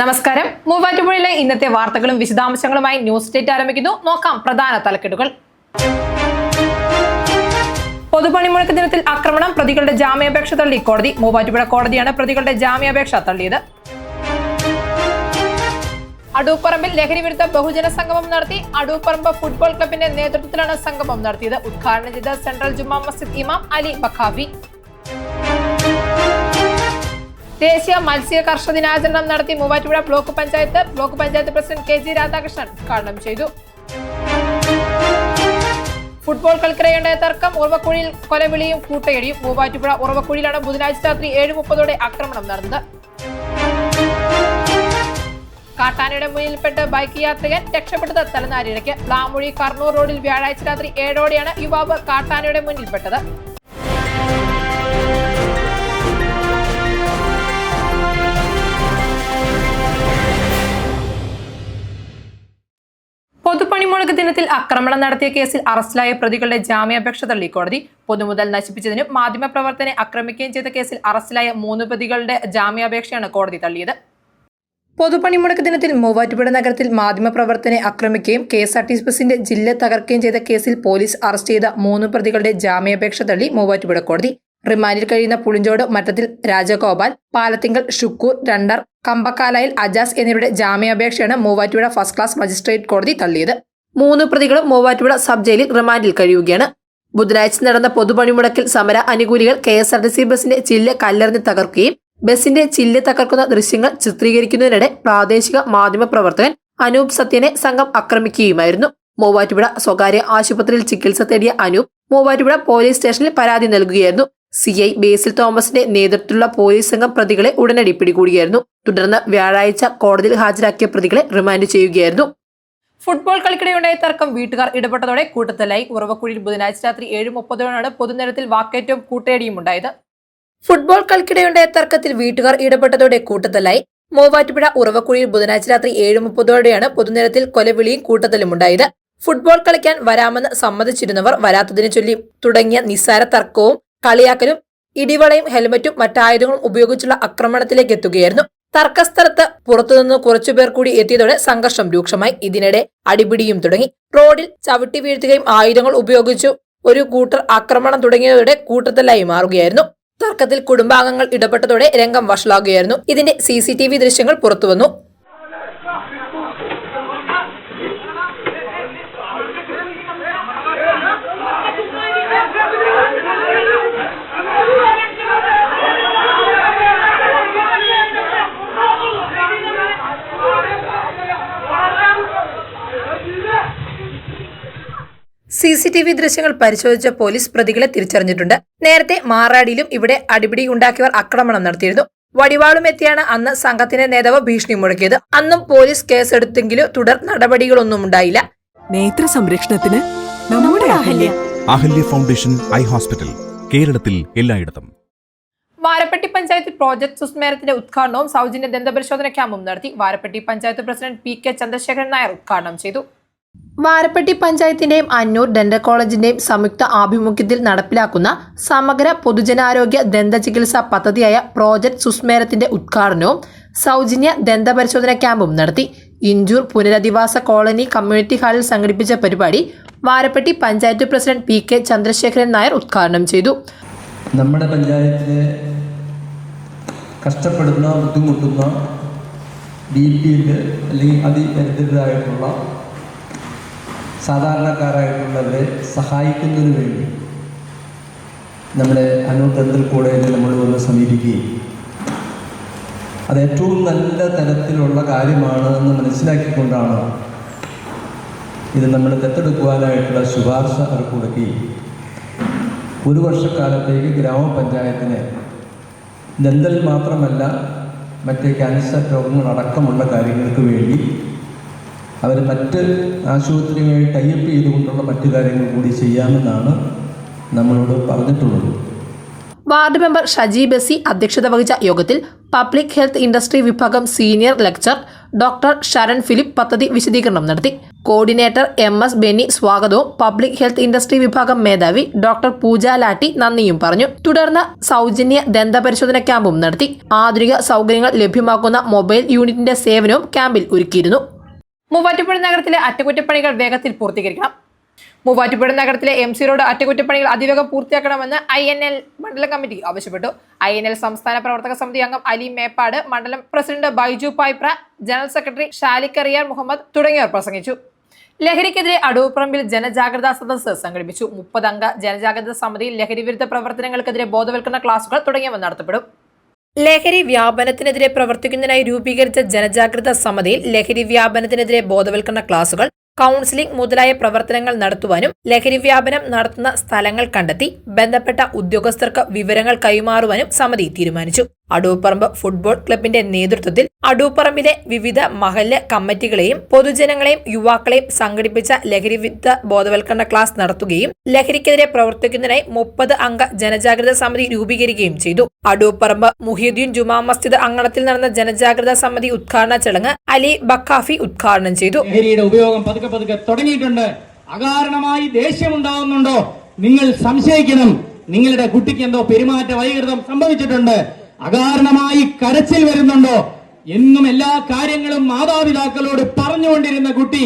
നമസ്കാരം. മൂവാറ്റുപുഴയിലെ ഇന്നത്തെ വാർത്തകളും വിശദാംശങ്ങളുമായി ന്യൂസ് ഡേറ്റ് ആരംഭിക്കുന്നു. നോക്കാം പ്രധാന തലക്കെട്ടുകൾ. പൊതുപണിമുടക്ക് ദിനത്തിൽ ആക്രമണം പ്രതികളുടെ ജാമ്യാപേക്ഷ തള്ളി കോടതി. മൂവാറ്റുപുഴ കോടതിയാണ് പ്രതികളുടെ ജാമ്യാപേക്ഷ തള്ളിയത്. അടൂപ്പറമ്പിൽ ലഹരി വിരുദ്ധ ബഹുജന സംഗമം നടത്തി. അടൂപ്പറമ്പ് ഫുട്ബോൾ ക്ലബിന്റെ നേതൃത്വത്തിലാണ് സംഗമം നടത്തിയത്. ഉദ്ഘാടനം ചെയ്ത സെൻട്രൽ ജുമാ മസ്ജിദ് ഇമാം അലി ബഖാഫി ദേശീയ മത്സ്യ കർഷക ദിനാചരണം നടത്തി Muvattupuzha block panchayat block panchayat president K G Radhakrishnan ഉദ്ഘാടനം ചെയ്തു. ഫുട്ബോൾ കളിക്കിടെയുണ്ടായ തർക്കം ഉറവക്കുഴിയിൽ കൊലവിളിയും കൂട്ടയടിയും. മൂവാറ്റുപുഴ ഉറവക്കുഴിയിലാണ് ബുധനാഴ്ച രാത്രി ഏഴ് മുപ്പതോടെ ആക്രമണം നടന്നത്. കാട്ടാനയുടെ മുന്നിൽപ്പെട്ട് ബൈക്ക് യാത്രികൻ രക്ഷപ്പെട്ടത് തലനാരിഴയ്ക്ക്. പ്ലാമൊഴി കർണൂർ റോഡിൽ വ്യാഴാഴ്ച രാത്രി ഏഴോടെയാണ് യുവാവ് കാട്ടാനയുടെ മുന്നിൽപ്പെട്ടത്. പൊതുപണിമുടക്ക് ആക്രമണം നടത്തിയ കേസിൽ അറസ്റ്റിലായ പ്രതികളുടെ ജാമ്യാപേക്ഷ തള്ളി. കോടതി പൊതുമുതൽ നശിപ്പിച്ചതിനും മാധ്യമപ്രവർത്തനെ ആക്രമിക്കുകയും ചെയ്ത കേസിൽ അറസ്റ്റിലായ മൂന്ന് പ്രതികളുടെ ജാമ്യാപേക്ഷയാണ് കോടതി തള്ളിയത്. പൊതുപണിമുടക്ക് ദിനത്തിൽ മൂവാറ്റുപുഴ നഗരത്തിൽ മാധ്യമപ്രവർത്തനെ ആക്രമിക്കുകയും കെ എസ് ആർ ടി ബസിന്റെ ജില്ല തകർക്കുകയും ചെയ്ത കേസിൽ പോലീസ് അറസ്റ്റ് ചെയ്ത മൂന്ന് പ്രതികളുടെ ജാമ്യാപേക്ഷ തള്ളി മൂവാറ്റുപുഴ കോടതി. റിമാൻഡിൽ കഴിയുന്ന പുളിഞ്ചോട് മറ്റത്തിൽ രാജഗോപാൽ പാലത്തിങ്കൽ ഷുക്കൂർ രണ്ടർ കമ്പക്കാലയിൽ അജാസ് എന്നിവരുടെ ജാമ്യാപേക്ഷയാണ് മൂവാറ്റുപുഴ ഫസ്റ്റ് ക്ലാസ് മജിസ്ട്രേറ്റ് കോടതി തള്ളിയത്. മൂന്ന് പ്രതികളും മൂവാറ്റുപുഴ സബ് ജയിലിൽ റിമാൻഡിൽ കഴിയുകയാണ്. ബുധനാഴ്ച നടന്ന പൊതുപണിമുടക്കിൽ സമര അനുകൂലികൾ K S R T C ബസിന്റെ ചില്ല് കല്ലെറിഞ്ഞ് തകർക്കുകയും ബസിന്റെ ചില്ല് തകർക്കുന്ന ദൃശ്യങ്ങൾ ചിത്രീകരിക്കുന്നതിനിടെ പ്രാദേശിക മാധ്യമ പ്രവർത്തകൻ അനൂപ് സത്യനെ സംഘം ആക്രമിക്കുകയുമായിരുന്നു. മൂവാറ്റുപുഴ സ്വകാര്യ ആശുപത്രിയിൽ ചികിത്സ തേടിയ അനൂപ് മൂവാറ്റുപുഴ പോലീസ് സ്റ്റേഷനിൽ പരാതി നൽകുകയായിരുന്നു. സി ഐ ബേസിൽ തോമസിന്റെ നേതൃത്വത്തിലുള്ള പോലീസ് സംഘം പ്രതികളെ ഉടനടി പിടികൂടിയായിരുന്നു. തുടർന്ന് വ്യാഴാഴ്ച കോടതിയിൽ ഹാജരാക്കിയ പ്രതികളെ റിമാൻഡ് ചെയ്യുകയായിരുന്നു. ഫുട്ബോൾ കളിക്കിടെയുണ്ടായ തർക്കം വീട്ടുകാർ ഇടപെട്ടതോടെ കൂട്ടത്തലായി. ഉറവക്കുഴിയിൽ ബുധനാഴ്ച രാത്രി ഏഴ് മുപ്പതോടെയാണ് പൊതുനിരത്തിൽ വാക്കേറ്റവും കൂട്ടയടിയും ഉണ്ടായത്. ഫുട്ബോൾ കളിക്കിടെയുണ്ടായ തർക്കത്തിൽ വീട്ടുകാർ ഇടപെട്ടതോടെ കൂട്ടത്തലായി. മൂവാറ്റുപുഴ ഉറവക്കുഴിയിൽ ബുധനാഴ്ച രാത്രി ഏഴ് മുപ്പതോടെയാണ് പൊതുനിരത്തിൽ കൊലവിളിയും കൂട്ടത്തലും ഉണ്ടായത്. ഫുട്ബോൾ കളിക്കാൻ വരാമെന്ന് സമ്മതിച്ചിരുന്നവർ വരാത്തതിനെ ചൊല്ലി തുടങ്ങിയ നിസ്സാര തർക്കവും കളിയാക്കലും ഇടിവളയും ഹെൽമറ്റും മറ്റായുധങ്ങളും ഉപയോഗിച്ചുള്ള ആക്രമണത്തിലേക്ക് എത്തുകയായിരുന്നു. തർക്കസ്ഥലത്ത് പുറത്തുനിന്ന് കുറച്ചുപേർ കൂടി എത്തിയതോടെ സംഘർഷം രൂക്ഷമായി. ഇതിനിടെ അടിപിടിയും തുടങ്ങി. റോഡിൽ ചവിട്ടി വീഴ്ത്തുകയും ആയുധങ്ങൾ ഉപയോഗിച്ചു ഒരു കൂട്ടർ ആക്രമണം തുടങ്ങിയതോടെ കൂട്ടത്തിലായി മാറുകയായിരുന്നു. തർക്കത്തിൽ കുടുംബാംഗങ്ങൾ ഇടപെട്ടതോടെ രംഗം വഷളാകുകയായിരുന്നു. ഇതിന്റെ സി ദൃശ്യങ്ങൾ പുറത്തുവന്നു. സി സി ടി വി ദൃശ്യങ്ങൾ പരിശോധിച്ച പോലീസ് പ്രതികളെ തിരിച്ചറിഞ്ഞിട്ടുണ്ട്. നേരത്തെ മാറാടിയിലും ഇവിടെ അടിപിടി ഉണ്ടാക്കിയവർ ആക്രമണം നടത്തിയിരുന്നു. വടിവാളും എത്തിയാണ് അന്ന് സംഘത്തിന്റെ നേതാവ് ഭീഷണി മുഴക്കിയത്. അന്നും പോലീസ് കേസെടുത്തെങ്കിലും തുടർ നടപടികളൊന്നും ഉണ്ടായില്ല. നേത്ര സംരക്ഷണത്തിന് നമ്മുടെ Ahalya. Ahalya. Foundation eye hospital കേരളത്തിൽ എല്ലായിടത്തും. വാരപ്പെട്ടി പഞ്ചായത്ത് പ്രോജക്ട് സുസ്മേരത്തിന്റെ ഉദ്ഘാടനവും സൗജന്യ ദന്തപരിശോധന ക്യാമ്പും നടത്തി. Varappetty panchayat president P K Chandrasekharan Nair ഉദ്ഘാടനം ചെയ്തു. വാരപ്പെട്ടി പഞ്ചായത്തിന്റെയും അന്നൂർ ഡെന്റൽ കോളേജിന്റെയും സംയുക്ത ആഭിമുഖ്യത്തിൽ നടപ്പിലാക്കുന്ന സമഗ്ര പൊതുജനാരോഗ്യ ദന്ത ചികിത്സാ പദ്ധതിയായ പ്രോജക്ട് സുസ്മേരത്തിന്റെ ഉദ്ഘാടനവും സൗജന്യ ദന്ത ദന്തപരിശോധന ക്യാമ്പും നടത്തി. ഇഞ്ചൂർ പുനരധിവാസ കോളനി കമ്മ്യൂണിറ്റി ഹാളിൽ സംഘടിപ്പിച്ച പരിപാടി Varappetty panchayat president P K Chandrasekharan Nair ഉദ്ഘാടനം ചെയ്തു. നമ്മുടെ പഞ്ചായത്തിലെ കഷ്ടപ്പെടുന്ന ബുദ്ധിമുട്ടുന്ന അല്ലെങ്കിൽ സാധാരണക്കാരായിട്ടുള്ളവരെ സഹായിക്കുന്നതിന് വേണ്ടി നമ്മുടെ അന്നൂർ കോളേജിൽ നമ്മൾ വന്ന് സമീപിക്കുകയും. അത് ഏറ്റവും നല്ല തരത്തിലുള്ള കാര്യമാണ് എന്ന് മനസ്സിലാക്കിക്കൊണ്ടാണ് ഇത് നമ്മൾ ദത്തെടുക്കുവാനായിട്ടുള്ള ശുപാർശ അവർക്ക് കൊടുക്കുകയും. ഒരു വർഷക്കാലത്തേക്ക് ഗ്രാമപഞ്ചായത്തിന് ദന്തൽ മാത്രമല്ല മറ്റ് ക്യാൻസർ രോഗങ്ങളടക്കമുള്ള കാര്യങ്ങൾക്ക് വേണ്ടി അവർ മറ്റ് ആശുപത്രിയുമായി ടൈപ്പ് ചെയ്തുകൊണ്ടുള്ള മറ്റു കാര്യങ്ങൾ കൂടി ചെയ്യാമെന്നാണ് നമ്മളോട് പറഞ്ഞിട്ടുള്ളത്. വാർഡ് മെമ്പർ ഷജി ബസി അധ്യക്ഷത വഹിച്ച യോഗത്തിൽ പബ്ലിക് ഹെൽത്ത് ഇൻഡസ്ട്രി വിഭാഗം senior lecture doctor Sharan Philip പദ്ധതി വിശദീകരണം നടത്തി. കോർഡിനേറ്റർ എം എസ് ബെന്നി സ്വാഗതവും പബ്ലിക് ഹെൽത്ത് ഇൻഡസ്ട്രി വിഭാഗം മേധാവി ഡോക്ടർ പൂജ ലാട്ടി നന്ദിയും പറഞ്ഞു. തുടർന്ന് സൗജന്യ ദന്തപരിശോധന ക്യാമ്പും നടത്തി. ആധുനിക സൗകര്യങ്ങൾ ലഭ്യമാക്കുന്ന മൊബൈൽ യൂണിറ്റിന്റെ സേവനവും ക്യാമ്പിൽ ഒരുക്കിയിരുന്നു. മൂവാറ്റുപുഴ നഗരത്തിലെ അറ്റകുറ്റപ്പണികൾ വേഗത്തിൽ പൂർത്തീകരിക്കണം. മൂവാറ്റുപുഴ നഗരത്തിലെ എം സി റോഡ് അറ്റകുറ്റപ്പണികൾ അതിവേഗം പൂർത്തിയാക്കണമെന്ന് ഐ എൻ എൽ മണ്ഡലം കമ്മിറ്റി ആവശ്യപ്പെട്ടു. ഐ എൻ എൽ സംസ്ഥാന പ്രവർത്തക സമിതി അംഗം അലി മേപ്പാട് മണ്ഡലം president Baiju Paipra general secretary ഷാലിക്കറിയാർ Muhammad തുടങ്ങിയവർ പ്രസംഗിച്ചു. ലഹരിക്കെതിരെ അടൂപ്പറമ്പിൽ ജനജാഗ്രതാ സദസ്സ് സംഘടിപ്പിച്ചു. മുപ്പതംഗ ജനജാഗ്രതാ സമിതിയിൽ ലഹരി വിരുദ്ധ പ്രവർത്തനങ്ങൾക്കെതിരെ ബോധവൽക്കരണ ക്ലാസുകൾ തുടങ്ങിയവ നടത്തപ്പെടും. ലഹരി വ്യാപനത്തിനെതിരെ പ്രവർത്തിക്കുന്നതിനായി രൂപീകരിച്ച ജനജാഗ്രത സമിതിയിൽ ലഹരി വ്യാപനത്തിനെതിരെ ബോധവൽക്കരണ ക്ലാസുകൾ കൗൺസിലിംഗ് മുതലായ പ്രവർത്തനങ്ങൾ നടത്തുവാനും ലഹരി വ്യാപനം നടത്തുന്ന സ്ഥലങ്ങൾ കണ്ടെത്തി ബന്ധപ്പെട്ട ഉദ്യോഗസ്ഥർക്ക് വിവരങ്ങൾ കൈമാറുവാനും സമിതി തീരുമാനിച്ചു. അടൂപ്പറമ്പ് ഫുട്ബോൾ ക്ലബിന്റെ നേതൃത്വത്തിൽ അടൂപ്പറമ്പിലെ വിവിധ മഹല്ല് കമ്മിറ്റികളെയും പൊതുജനങ്ങളെയും യുവാക്കളെയും സംഘടിപ്പിച്ച ലഹരി വിരുദ്ധ ബോധവൽക്കരണ ക്ലാസ് നടത്തുകയും ലഹരിക്കെതിരെ പ്രവർത്തിക്കുന്നതിനായി മുപ്പത് അംഗ ജനജാഗ്രത സമിതി രൂപീകരിക്കുകയും ചെയ്തു. അടൂപ്പറമ്പ് മുഹിയുദ്ദീൻ ജുമാ മസ്ജിദ് അങ്കണത്തിൽ നടന്ന ജനജാഗ്രത സമിതി ഉദ്ഘാടന ചടങ്ങ് അലി ബക്കാഫി ഉദ്ഘാടനം ചെയ്തു. ഉപയോഗം പതുക്കെ പതുക്കെ തുടങ്ങിയിട്ടുണ്ട്. അകാരണമായി ദേഷ്യമുണ്ടാവുന്നുണ്ടോ? നിങ്ങൾ സംശയിക്കണം. നിങ്ങളുടെ കുട്ടിക്ക് എന്തോ പെരുമാറ്റ വൈകൃതം സംഭവിച്ചിട്ടുണ്ട്. അകാരണമായി കരച്ചിൽ വരുന്നുണ്ടോ? എന്നും എല്ലാ കാര്യങ്ങളും മാതാപിതാക്കളോട് പറഞ്ഞുകൊണ്ടിരുന്ന കുട്ടി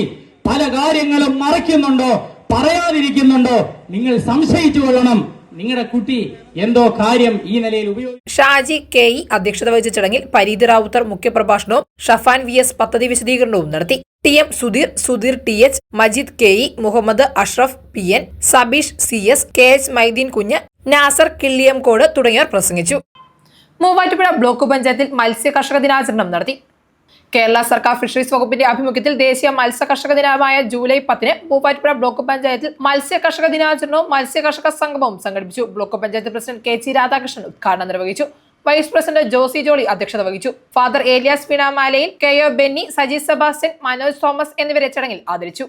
പല കാര്യങ്ങളും മറയ്ക്കുന്നുണ്ടോ? പറയാതിരിക്കുന്നുണ്ടോ? നിങ്ങൾ സംശയിച്ചു കൊള്ളണം. നിങ്ങളുടെ കുട്ടി എന്തോ കാര്യം ഈ നിലയിൽ ഉപയോഗിച്ചു ഷാജി കെ ഇ അധ്യക്ഷത വഹിച്ച ചടങ്ങിൽ പരീത് റാവുത്തർ മുഖ്യപ്രഭാഷണവും ഷഫാൻ വി എസ് പദ്ധതി വിശദീകരണവും നടത്തി. T M Sudheer Sudheer T H Majeed K E Muhammad Ashraf P N Sabeesh C S K H Maideen Kunju Nasar Killiyamkode തുടങ്ങിയവർ പ്രസംഗിച്ചു. മൂവാറ്റുപുഴ ബ്ലോക്ക് പഞ്ചായത്തിൽ മത്സ്യ കർഷക ദിനാചരണം നടത്തി. കേരള സർക്കാർ ഫിഷറീസ് വകുപ്പിന്റെ ആഭിമുഖ്യത്തിൽ ദേശീയ മത്സ്യ കർഷക ദിനമായ ജൂലൈ പത്തിന് മൂവാറ്റുപുഴ ബ്ലോക്ക് പഞ്ചായത്തിൽ മത്സ്യ കർഷക ദിനാചരണവും മത്സ്യ കർഷക സംഗമവും സംഘടിപ്പിച്ചു. Block panchayat president K C Radhakrishnan ഉദ്ഘാടനം നിർവഹിച്ചു. വൈസ് പ്രസിഡന്റ് ജോസി ജോളി അധ്യക്ഷത വഹിച്ചു. Father Elias Pinamalayil K O Benny Saji Sebastian Manoj Thomas എന്നിവരെ ചടങ്ങിൽ ആദരിച്ചു.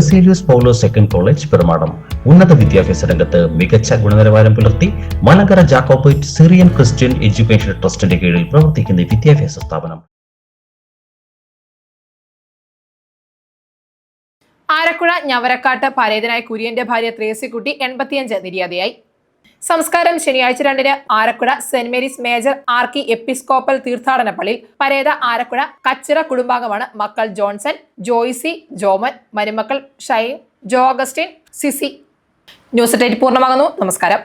Baselius Paulo second college Perumadam. ഉന്നത വിദ്യാഭ്യാസ രംഗത്ത് മികച്ച ഗുണനിലവാരം പുലർത്തി Malankara Jacobite Syrian Christian education ട്രസ്റ്റിന്റെ കീഴിൽ പ്രവർത്തിക്കുന്ന വിദ്യാഭ്യാസ സ്ഥാപനം. ആരക്കുഴ ഞവരക്കാട്ട് പരേതനായ കുര്യന്റെ ഭാര്യ ത്രേസിക്കുട്ടി എൺപത്തിയഞ്ച് നിര്യാതയായി. സംസ്കാരം ശനിയാഴ്ച രണ്ടിന് Arakuzha saint Mary's major archiepiscopal തീർത്ഥാടന പള്ളിയിൽ പരേത ആരക്കുഴ കച്ചിറ കുടുംബാംഗമാണ് മക്കൾ ജോൺസൺ ജോയ്സി ജോമൻ മരുമക്കൾ ഷൈൻ ജോ അഗസ്റ്റിൻ സിസി. ന്യൂസ് ഡേറ്റ് പൂർണമാകുന്നു. നമസ്കാരം.